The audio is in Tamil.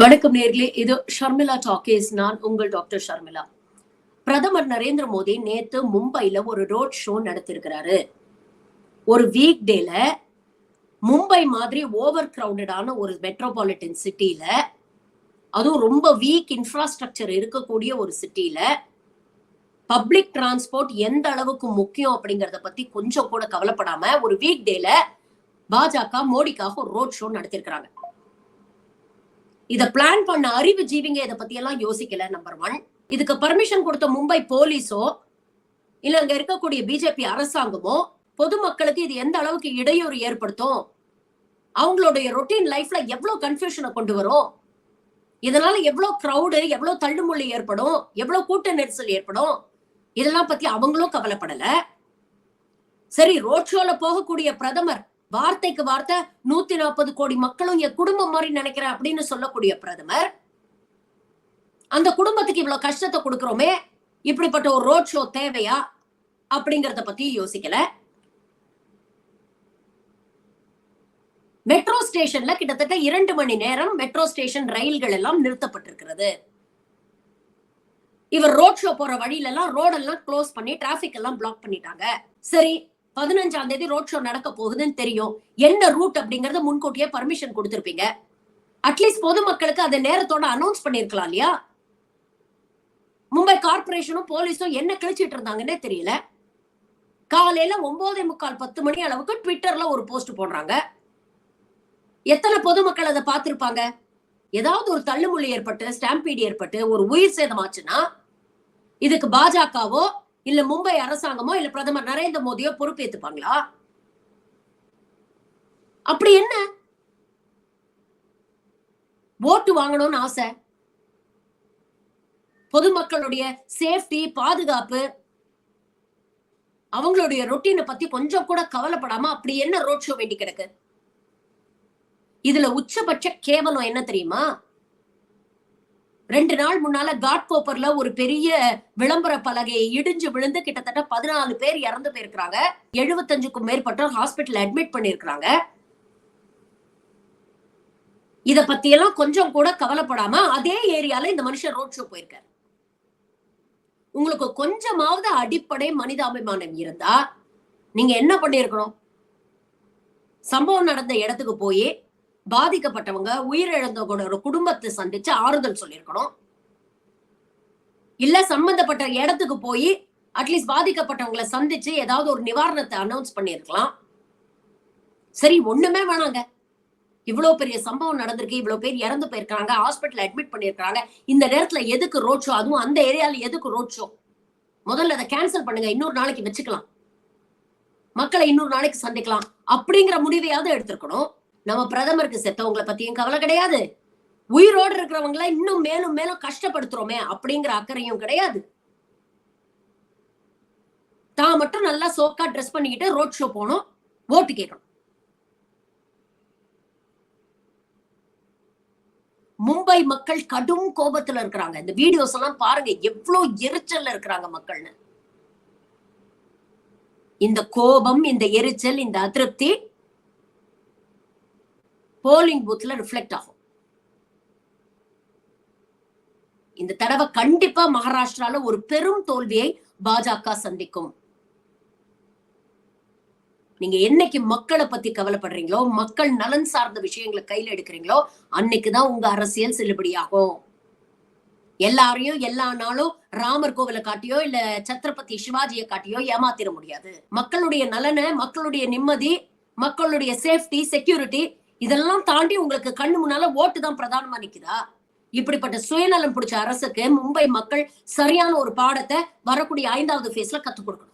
வணக்கம் நேர்களே. இது ஷர்மிளா டாக்கேஸ். நான் உங்கள் டாக்டர் ஷர்மிளா. பிரதமர் நரேந்திர மோடி நேத்து மும்பைல ஒரு ரோட் ஷோ நடத்திருக்கிறாரு. ஒரு வீக் டேல மும்பை மாதிரி ஓவர் கிரவுடடான ஒரு மெட்ரோபாலிட்டன் சிட்டில அதுவும் ரொம்ப வீக் இன்ஃப்ராஸ்ட்ரக்சர் இருக்கக்கூடிய ஒரு சிட்டில பப்ளிக் டிரான்ஸ்போர்ட் எந்த அளவுக்கு முக்கியம் அப்படிங்கறத பத்தி கொஞ்சம் கூட கவலைப்படாம ஒரு வீக் டேல பாஜக மோடிக்காக ஒரு ரோட் ஷோ நடத்திருக்கிறாங்க. இத பிளான் பண்ண அறிவு ஜீவிங்க இத பத்தி எல்லாம் யோசிக்கல நம்பர் ஒன் இதுக்கு பர்மிஷன் கொடுத்த மும்பை போலீஸோ இல்ல அங்க இருக்கக்கூடிய பிஜேபி அரசாங்கமோ பொதுமக்களுக்கு இது எந்த அளவுக்கு இடையூறு ஏற்படுத்தும்? அவங்களுடைய ரொட்டீன் லைஃப்ல எவ்வளவு கன்ஃபியூஷனை கொண்டு வரும்? இதனால எவ்வளவு க்ரௌடு எவ்வளவு தள்ளுமுள்ளி ஏற்படும்? எவ்வளவு கூட்ட நெரிசல் ஏற்படும்? இதெல்லாம் பத்தி அவங்களும் கவலைப்படல. சரி ரோட் ஷோல போகக்கூடிய பிரதமர் வார்த்தைக்கு வார்த்தை நூத்தி நாற்பது கோடி மக்களும் என் குடும்பம் மாதிரி நினைக்கிறேன் அப்படின்னு சொல்லக்கூடிய பிரதமர் அந்த குடும்பத்துக்கு இவ்வளவு கஷ்டத்தை கொடுக்கிறோமே இப்படிப்பட்ட ஒரு ரோட் ஷோ தேவையா அப்படிங்கறத பத்தி யோசிக்கல. மெட்ரோ ஸ்டேஷன்ல கிட்டத்தட்ட இரண்டு மணி நேரம் மெட்ரோ ஸ்டேஷன் ரயில்கள் எல்லாம் நிறுத்தப்பட்டிருக்கிறது. இவர் ரோட் ஷோ போற வழியில எல்லாம் ரோடெல்லாம் க்ளோஸ் பண்ணி டிராபிக் எல்லாம் பிளாக் பண்ணிட்டாங்க. சரி பதினஞ்சாம் தேதி ரோட் ஷோ நடக்க போகுதுன்னு தெரியும். என்ன ரூட் அப்படிங்கறத முன்கூட்டியே பர்மிஷன் கொடுத்திருப்பீங்க. அட்லீஸ்ட் பொதுமக்களுக்கு அதை நேரத்தோட அனௌன்ஸ் பண்ணிருக்கலாம் இல்லையா? மும்பை கார்பரேஷனும் போலீஸும் என்ன கிழிச்சிட்டு இருந்தாங்கன்னே தெரியல. காலையில ஒன்பதே முக்கால் பத்து மணி அளவுக்கு ட்விட்டர்ல ஒரு போஸ்ட் போடுறாங்க. எத்தனை பொதுமக்கள் அதை பார்த்திருப்பாங்க? ஏதாவது ஒரு தள்ளுமுள்ளி ஏற்பட்டு ஸ்டாம்பீடு ஏற்பட்டு ஒரு உயிர் சேதம் ஆச்சுன்னா இதுக்கு பாஜகவோ இல்ல மும்பை அரசாங்கமோ இல்ல பிரதமர் நரேந்திர மோடியோ பொறுப்பேத்துப்பாங்களா? அப்படி என்ன? ஓட்டு வாங்கணும்னு ஆசை. பொதுமக்களுடைய சேஃப்டி பாதுகாப்பு அவங்களுடைய ரொட்டீனை பத்தி கொஞ்சம் கூட கவலைப்படாம அப்படி என்ன ரோட் ஷோ வேண்டி கிடக்கு? இதுல உச்சபட்ச கேவலம் என்ன தெரியுமா? ரெண்டு நாள் முன்னால காட் கோப்பர்ல ஒரு பெரிய விளம்பர பலகையை இடிஞ்சு விழுந்து கிட்டத்தட்ட பதினாலு பேர் இறந்து போயிருக்கிறாங்க. எழுபத்தஞ்சுக்கும் மேற்பட்டோர் ஹாஸ்பிட்டல் அட்மிட் பண்ணிருக்கிறாங்க இத பத்தி எல்லாம் கொஞ்சம் கூட கவலைப்படாம அதே ஏரியால இந்த மனுஷன் ரோட் ஷோ போயிருக்காரு. உங்களுக்கு கொஞ்சமாவது அடிப்படை மனிதாபிமானம் இருந்தா நீங்க என்ன பண்ணிருக்கணும் சம்பவம் நடந்த இடத்துக்கு போய் பாதிக்கப்பட்டவங்க உயிரிழந்தவங்களோட குடும்பத்தை சந்திச்சு ஆறுதல் சொல்லியிருக்கணும். இல்ல சம்பந்தப்பட்ட இடத்துக்கு போய் அட்லீஸ்ட் பாதிக்கப்பட்டவங்களை சந்திச்சு ஏதாவது ஒரு நிவாரணத்தை அனௌன்ஸ் பண்ணியிருக்கலாம். சரி ஒண்ணுமே வேணாங்க. இவ்வளவு பெரிய சம்பவம் நடந்திருக்கு இவ்வளவு பேர் இறந்து போயிருக்காங்க ஹாஸ்பிட்டல் அட்மிட் பண்ணிருக்காங்க இந்த நேரத்துல எதுக்கு ரோட் ஷோ அதுவும் அந்த ஏரியால எதுக்கு ரோட் ஷோ முதல்ல அதை கேன்சல் பண்ணுங்க இன்னொரு நாளைக்கு வச்சுக்கலாம். மக்களை இன்னொரு நாளைக்கு சந்திக்கலாம் அப்படிங்கிற முடிவையாவது எடுத்திருக்கணும். நம்ம பிரதமருக்கு செத்தவங்களை பத்தியும் கவலை கிடையாது. உயிரோடு இருக்கிறவங்கள இன்னும் மேலும் மேலும் கஷ்டப்படுத்துறோமே அப்படிங்கிற அக்கறையும் கிடையாது. தான் மட்டும் நல்லா சோக்கா ட்ரெஸ் பண்ணிக்கிட்டு ரோட் ஷோ போனோம் ஓட்டு கேட்கணும். மும்பை மக்கள் கடும் கோபத்துல இருக்கிறாங்க. இந்த வீடியோஸ் எல்லாம் பாருங்க எவ்வளவு எரிச்சல்ல இருக்கிறாங்க மக்கள்னு. இந்த கோபம் இந்த எரிச்சல் இந்த அதிருப்தி போலிங் பூத்ல ரிஃப்ளெக்ட் ஆகும். இந்த தடவை கண்டிப்பா மகாராஷ்டிரால ஒரு பெரும் தோல்வியை பாஜக சந்திக்கும். நீங்க என்னைக்கு மக்களை பத்தி கவலைப்படுறீங்களோ மக்கள் நலன் சார்ந்த விஷயங்களை கையில எடுக்கிறீங்களோ அன்னைக்குதான் உங்க அரசியல் செல்லுபடியாகும். எல்லாரையும் எல்லா நாளும் ராமர் கோவிலை காட்டியோ இல்ல சத்ரபதி சிவாஜியை காட்டியோ ஏமாத்திர முடியாது. மக்களுடைய நலனை மக்களுடைய நிம்மதி மக்களுடைய சேஃப்டி செக்யூரிட்டி இதெல்லாம் தாண்டி உங்களுக்கு கண்ணு முன்னால ஓட்டு தான் பிரதானமா நிக்குதா? இப்படிப்பட்ட சுயநலம் பிடிச்ச அரசுக்கு மும்பை மக்கள் சரியான ஒரு பாடத்தை வரக்கூடிய ஐந்தாவது ஃபேஸ்ல கத்துக் கொடுக்கணும்.